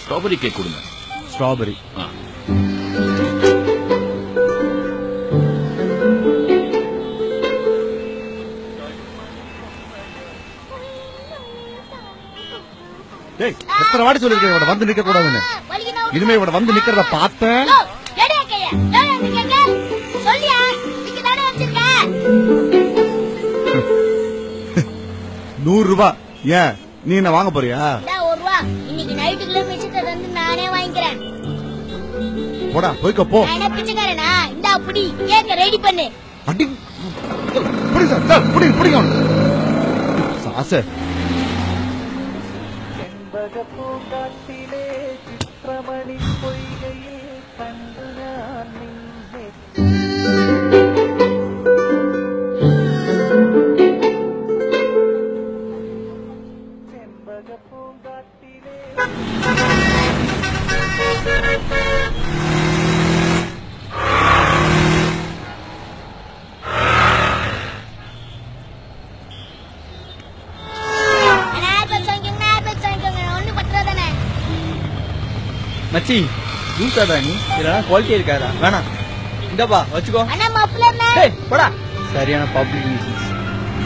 Strawberry cake கொடுங்க strawberry ஆ. டேய் எத்தனை வாட்டி சொல்லிருக்கேன் இவட வந்து நிக்க கூடாதுன்னு இனிமே இவட வந்து நிக்கிறத பார்த்தேன் நூறு ரூபாய் ஏன் நீ என்ன வாங்க போறியா போடா போய்க்க போ. பிச்சைக்காரனா? இந்தா புடி. கேக்க ரெடி பண்ணு? அடி. புடி சார் சார், புடி புடிங்க. அவனை. சாசே மச்சி ஜூஸாடா நீ. இதெல்லாம் குவாலிட்டி இருக்காதா? வேணாம். இந்தப்பா வச்சுக்கோ. அண்ணா மஃப்ளர் டேய் போடா. சரியான பப்ளிக் நியூசன்ஸ்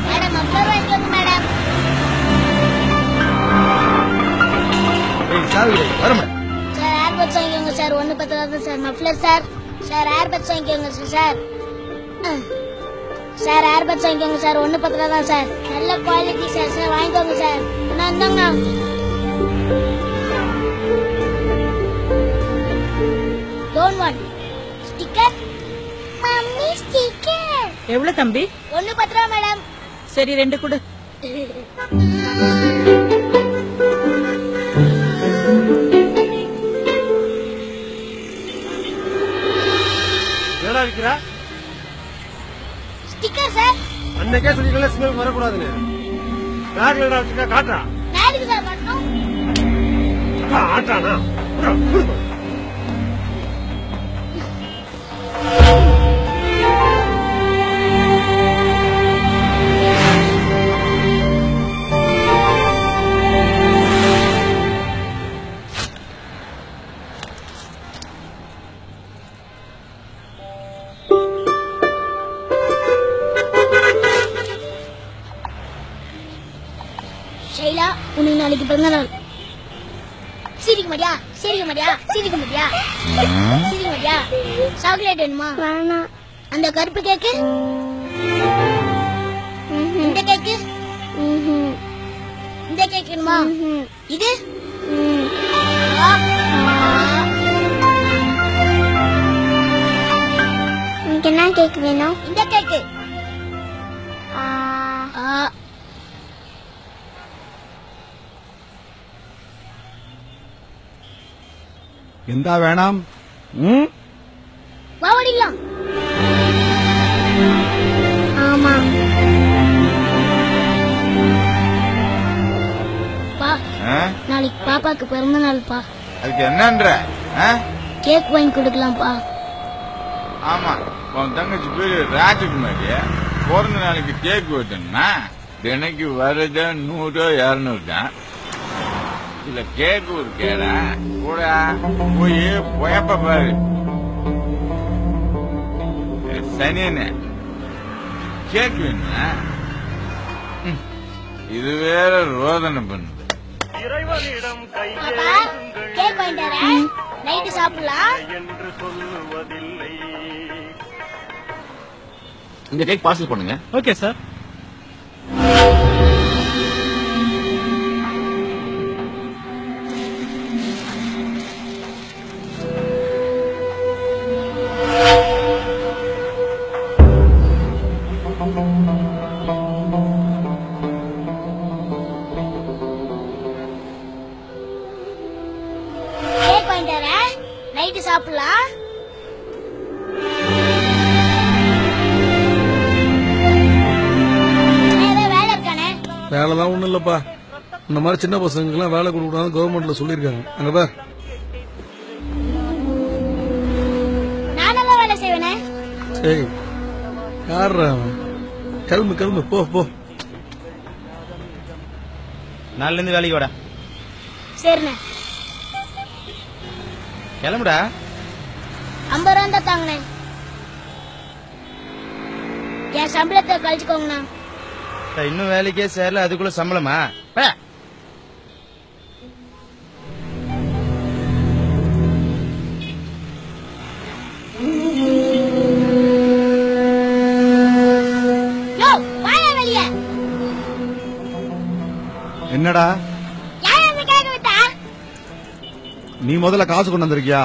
மேடம் மஃப்ளர் வாங்கிக்கோங்க மேடம். ஏய் சாவி வரமா சார் ஏர்பேக்ஸ் வாங்கிக்கோங்க சார். ஒண்ணு பத்து தான் sir. Muffler sir. Sir airbags வாங்கிக்கோங்க சார் சார். சார் ஏர்பேக்ஸ் வாங்கிக்கோங்க சார். ஒண்ணு பத்து தான் சார். நல்ல குவாலிட்டி சார். சார் வாங்கிக்கோங்க சார். நான் இந்தாங்க எவ்வளவு தம்பி? ஒண்ணு பத்து ரூபா மேடம். சரி ரெண்டு கொடு. என்னடா இருக்கிற ஸ்டிக்கர் சார். அன்னைக்கே சொல்லிக்கல ஸ்மெல் வரக்கூடாதுன்னு. பேக்ல என்ன சார் அப்பா, ஆட்டானா? நாளைக்கு பிறந்த நாள் சிரிக்க மாட்டியா? சிரிக்க மாட்டியா? சிரிக்க மாட்டியா? சிரிக்க மாட்டியா? சாக்லேட் வேணுமா? வேணாம். அந்த கருப்பு கேக்கு? இந்த கேக்கு? இந்த கேக் வேணுமா? இது? என்ன கேக் வேணும்? இந்த கேக்கு. பா ஆ? நாளைக்கு பாப்பாக்கு பிறந்த நாள்ப்பா அதுக்கு என்னன்ற? கேக் வாங்கி கொடுக்கலாம்ப்பா ஆமா. உன் தங்கச்சி பேரு ராஜகுமாரி. பிறந்த நாளைக்கு கேக் வெட்டணும்னா தினைக்கு வர்றது நூறோ இரநூறு தான் இல்ல கேக் ஒரு கேடா. கூட போய் புயப்ப பாரு. சனியனே கேக் வேணுமா? இது வேற ரோதனை பண்ணுது பாப்பா கேக் வாங்கிட்டு வரேன். நைட்டு சாப்பிடலாம். இந்த கேக் பார்சல் பண்ணுங்க. Okay sir. இல்லப்பா இந்த மாதிரி சின்ன பசங்களுக்குலாம் வேலை கொடுக்கூடாது கவர்மெண்ட்ல சொல்லியிருக்காங்க. அங்க பார். ஏய் கிளம்பு கிளம்பு. போ போ. நாலுல இருந்து வேலைக்கு வாடா. சரிண்ணே. கிளம்புடா. ஐம்பது ரூபா தான் தாங்கண்ணே. என் சம்பளத்தை கழிச்சுக்கோங்கண்ணா. இன்னும் வேலைக்கே சேரல அதுக்குள்ள சம்பளமா? என்னடா? நீ முதல்ல காசு கொண்டு வந்திருக்கியா?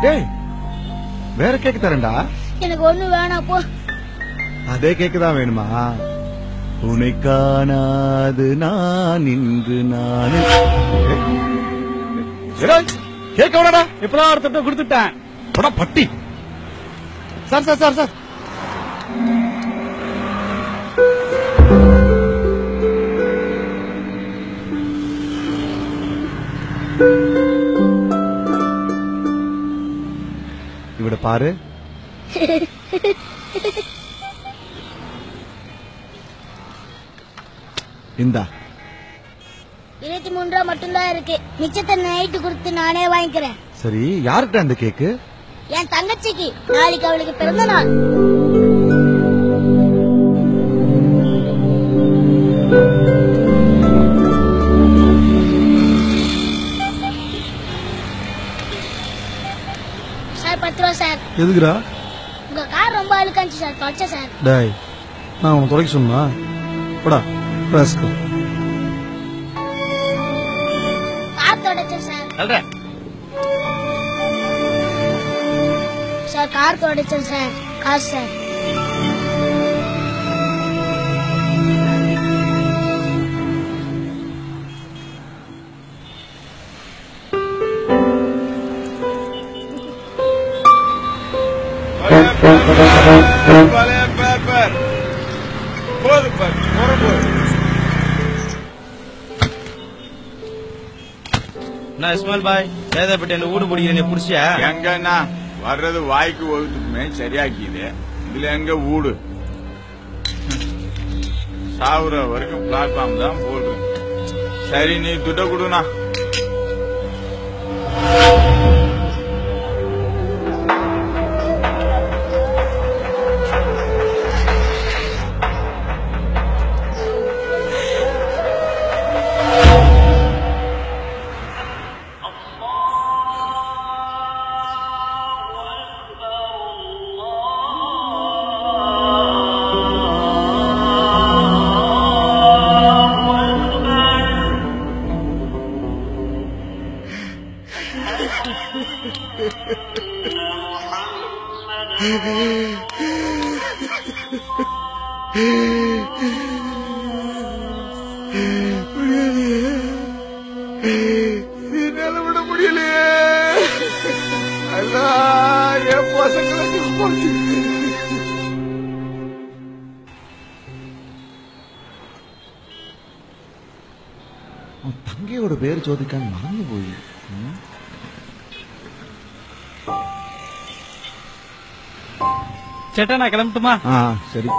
டேய் வேற கேக்கு தரேன்டா. எனக்கு ஒண்ணு வேணாம் போ. அதே கேக்கு தான் வேணுமா? உன்னை காணாது நான் இன்று நான். கேட்க வேணாடா இப்பதான் ஒருத்தட்ட கொடுத்துட்டேன். போடா பட்டி. Sir sir sir sir. பாரு. இந்தா. இருபத்தி மூணு ரூபா மட்டும்தான் இருக்கு. மிச்சத்தை நைட்டு கொடுத்து நானே வாங்கிக்கிறேன். சரி யார்கிட்ட அந்த கேக்கு என் தங்கச்சிக்கு. நாளைக்கு அவளுக்கு பிறந்த நாள். எதுக்குடா? உங்க கார் ரொம்ப அழுக்காச்சு சார். தொடச்ச சார். டேய் நான் உனக்கு துடைக்க சொன்னா? போடா ராஸ்கல் கார் தொடச்சேன் சார். தள்ளுறேன். சார் கார் தொடச்சேன் சார். காசு சார். என்ன பாய் வேதப்பட்டு என்ன ஊடு பிடிக்கிற புடிச்சியா? எங்கன்னா வர்றது வாய்க்கு ஒழுத்துக்குமே சரியாக்கிது. இதுல எங்க ஊடு சாவுற வரைக்கும் பிளாட்ஃபார்ம் தான் போடுறேன் சரி நீ துட்ட கொடுனா என்னால விட முடியலையே. அல்லா என் பசங்களுக்கு போச்சு உன் தங்கையோட பேர் ஜோதிக்கான் மறந்து சேட்டா நான் கிளம்பட்டுமா? ஆ சரி.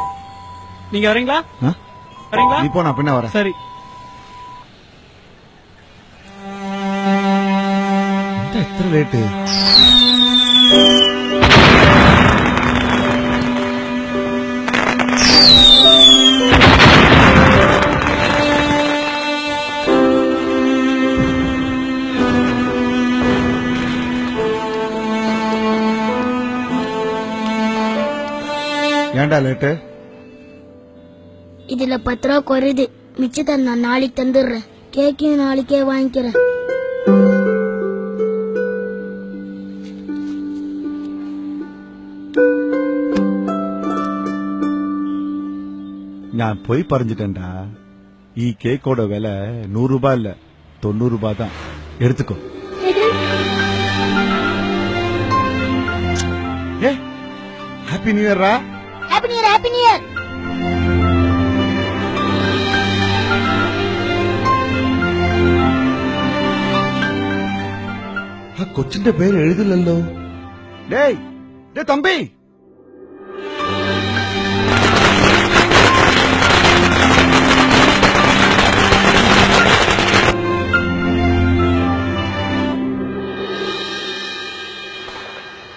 நீங்க வரீங்களா? ஆ? வரீங்களா? நீ போ நான் பின்ன வரேன். சரி. என்ன லேட்டு ஏன்டா லேட்டு இதுல பத்து ரூபா குறையுது. மிச்சத்தை நான் நாளைக்கு தந்துடுறேன். கேக்கையும் நாளைக்கே வாங்கிக்கிறேன். நான் போய் பறிஞ்சிட்டேன்டா. ஈ கேக்கோட விலை நூறு ரூபாய் இல்ல. தொண்ணூறு ரூபாய் தான். எடுத்துக்கோ. ஏ happy new இயர்ரா happy new year happy new year ആ കൊച്ചിന്റെ പേര് എഴുതില്ലല്ലോ ഡേയ് ഡേ തമ്പി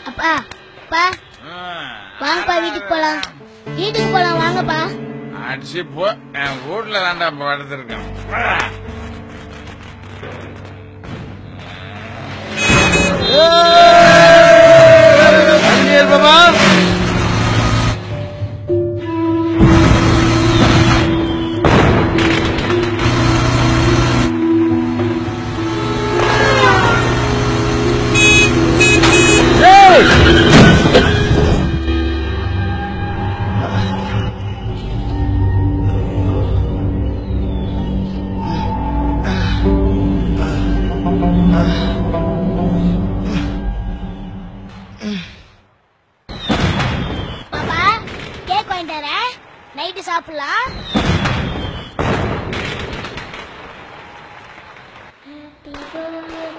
அப்பா அப்பா வாங்கப்பா வீட்டுக்கு போலாம் வீட்டுக்கு போலாம் வாங்கப்பா அடிச்சு போ என் வீட்டுல தான்டா படுத்திருக்கேன் பாபா நைட்டு சாப்பிடலாம் Happy birthday